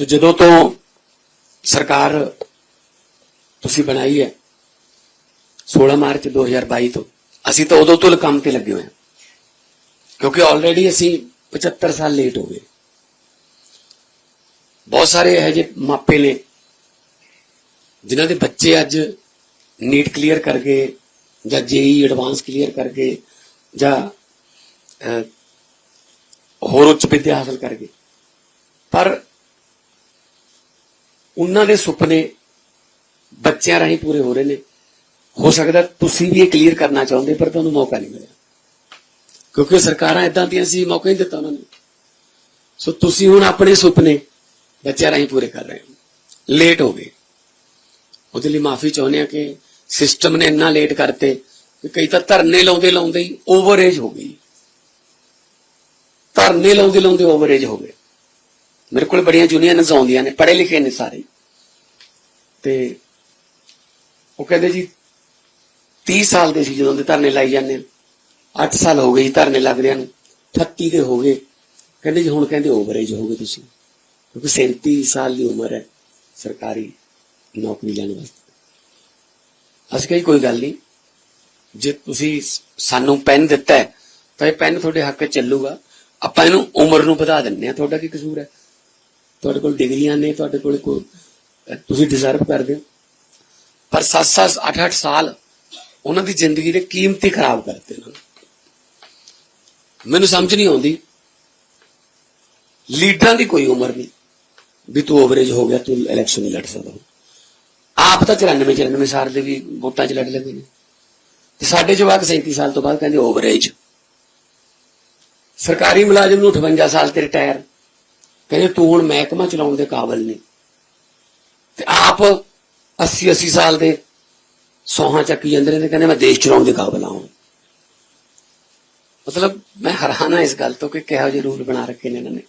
ਸੋ ਜਦੋਂ ਤੋਂ ਸਰਕਾਰ ਤੁਸੀਂ ਬਣਾਈ ਹੈ 16 ਮਾਰਚ 2022 ਤੋਂ, ਅਸੀਂ ਤਾਂ ਉਦੋਂ ਤੋਂ ਕੰਮ ਤੇ ਲੱਗੇ ਹੋਏ ਹਾਂ। ਕਿਉਂਕਿ ਆਲਰੇਡੀ ਅਸੀਂ 75 ਸਾਲ ਲੇਟ ਹੋ ਗਏ। ਬਹੁਤ ਸਾਰੇ ਇਹੋ ਜਿਹੇ ਮਾਪੇ ਨੇ ਜਿਨ੍ਹਾਂ ਦੇ ਬੱਚੇ ਅੱਜ ਨੀਟ ਕਲੀਅਰ ਕਰ ਗਏ ਜਾਂ ਜੇਈ ਐਡਵਾਂਸ ਕਲੀਅਰ ਕਰ ਗਏ ਜਾਂ ਹੋਰ ਉੱਚ ਵਿੱਦਿਆ ਹਾਸਲ ਕਰ ਗਏ। ਪਰ ਉਹਨਾਂ ਦੇ ਸੁਪਨੇ ਬੱਚਿਆਂ ਰਾਹੀਂ ਪੂਰੇ ਹੋ ਰਹੇ ਨੇ। ਹੋ ਸਕਦਾ ਤੁਸੀਂ ਵੀ ਇਹ ਕਲੀਅਰ ਕਰਨਾ ਚਾਹੁੰਦੇ, ਪਰ ਤੁਹਾਨੂੰ ਮੌਕਾ ਨਹੀਂ ਮਿਲਿਆ। ਕਿਉਂਕਿ ਸਰਕਾਰਾਂ ਇਦਾਂ ਦੀਆਂ ਸੀ, ਮੌਕਾ ਹੀ ਦਿੱਤਾ ਉਹਨਾਂ ਨੇ। ਸੋ ਤੁਸੀਂ ਹੁਣ ਆਪਣੇ ਸੁਪਨੇ ਬੱਚਿਆਂ ਰਾਹੀਂ ਪੂਰੇ ਕਰ ਰਹੇ ਹੋ। ਲੇਟ ਹੋ ਗਏ। ਉਹਦੇ ਲਈ ਮਾਫੀ ਚਾਹੁੰਦੇ ਆ ਕਿ ਸਿਸਟਮ ਨੇ ਇੰਨਾ ਲੇਟ ਕਰਤੇ ਕਿ ਕਈ ਤਾਂ ਧਰਨੇ ਲਾਉਂਦੇ ਲਾਉਂਦੇ ਹੀ ਓਵਰਏਜ ਹੋ ਗਈ। ਧਰਨੇ ਲਾਉਂਦੇ ਲਾਉਂਦੇ ਓਵਰਏਜ ਹੋ ਗਏ। ਮੇਰੇ ਕੋਲ ਬੜੀਆਂ ਯੂਨੀਅਨਸ ਆਉਂਦੀਆਂ ਨੇ, ਪੜ੍ਹੇ ਲਿਖੇ ਨੇ ਸਾਰੇ। ਤੇ ਉਹ ਕਹਿੰਦੇ ਜੀ 30 ਸਾਲ ਦੇ ਸੀ ਜਦੋਂ ਦੇ ਧਰਨੇ ਲਾਈ ਜਾਂਦੇ ਆ। 8 ਸਾਲ ਹੋ ਗਏ ਧਰਨੇ ਲੱਗਦਿਆਂ ਨੂੰ। 38 ਦੇ ਹੋ ਗਏ। ਕਹਿੰਦੇ ਜੀ, ਹੁਣ ਕਹਿੰਦੇ ਓਵਰਏਜ ਹੋ ਗਏ ਤੁਸੀਂ। ਕਿਉਂਕਿ 37 ਸਾਲ ਦੀ ਉਮਰ ਹੈ ਸਰਕਾਰੀ ਨੌਕਰੀ ਲੈਣ ਵਾਸਤੇ। ਅਸੀਂ ਕਹੀ ਕੋਈ ਗੱਲ ਨਹੀਂ। ਜੇ ਤੁਸੀਂ ਸਾਨੂੰ ਪੈਨ ਦਿੱਤਾ ਹੈ, ਤਾਂ ਇਹ ਪੈਨ ਤੁਹਾਡੇ ਹੱਕ 'ਚ ਚੱਲੂਗਾ। ਆਪਾਂ ਇਹਨੂੰ ਉਮਰ ਨੂੰ ਵਧਾ ਦਿੰਨੇ ਆ ਤੁਹਾਡਾ ਕੀ ਕਸੂਰ ਹੈ? ਤੁਹਾਡੇ ਕੋਲ ਡਿਗਰੀਆਂ ਨੇ, ਤੁਹਾਡੇ ਕੋਲ ਕੋਈ ਤੁਸੀਂ ਡਿਜ਼ਰਵ ਕਰਦੇ ਹੋ। ਪਰ 7-7 8-8 ਸਾਲ ਉਹਨਾਂ ਦੀ ਜ਼ਿੰਦਗੀ ਦੇ ਕੀਮਤੀ ਖਰਾਬ ਕਰਤੇ ਉਹਨਾਂ ਮੈਨੂੰ ਸਮਝ ਨਹੀਂ ਆਉਂਦੀ। ਲੀਡਰਾਂ ਦੀ ਕੋਈ ਉਮਰ ਨਹੀਂ। ਵੀ ਤੂੰ ਓਵਰੇਜ ਹੋ ਗਿਆ, ਤੂੰ ਇਲੈਕਸ਼ਨ ਨਹੀਂ ਲੜ ਸਕਦਾ। ਆਪ ਤਾਂ 94 94 ਸਾਲ ਦੇ ਵੀ ਵੋਟਾਂ 'ਚ ਲੜ ਲੈਂਦੇ ਨੇ। ਤੇ ਸਾਡੇ ਜਵਾਕ 37 ਸਾਲ ਤੋਂ ਬਾਅਦ ਕਹਿੰਦੇ ਓਵਰੇਜ ਸਰਕਾਰੀ ਮੁਲਾਜ਼ਮ ਨੂੰ 58 ਸਾਲ ਤੇ ਰਿਟਾਇਰ ਕਹਿੰਦੇ ਤੂੰ ਹੁਣ ਮਹਿਕਮਾ ਚਲਾਉਣ ਦੇ ਕਾਬਿਲ ਨਹੀਂ। ਆਪ 80 80 ਸਾਲ ਦੇ ਸੋਹਾਂ ਚੱਕੀ ਜਾਂਦੇ ਨੇ ਕਹਿੰਦੇ ਮੈਂ ਦੇਸ਼ ਚਲਾਉਣ ਦੇ ਕਾਬਿਲ ਹਾਂ ਮਤਲਬ ਮੈਂ ਹੈਰਾਨ ਹਾਂ ਇਸ ਗੱਲ ਤੋਂ ਕਿ ਕਿਹੋ ਜਿਹੇ ਰੂਲ ਬਣਾ ਰੱਖੇ ਨੇ ਇਹਨਾਂ ਨੇ।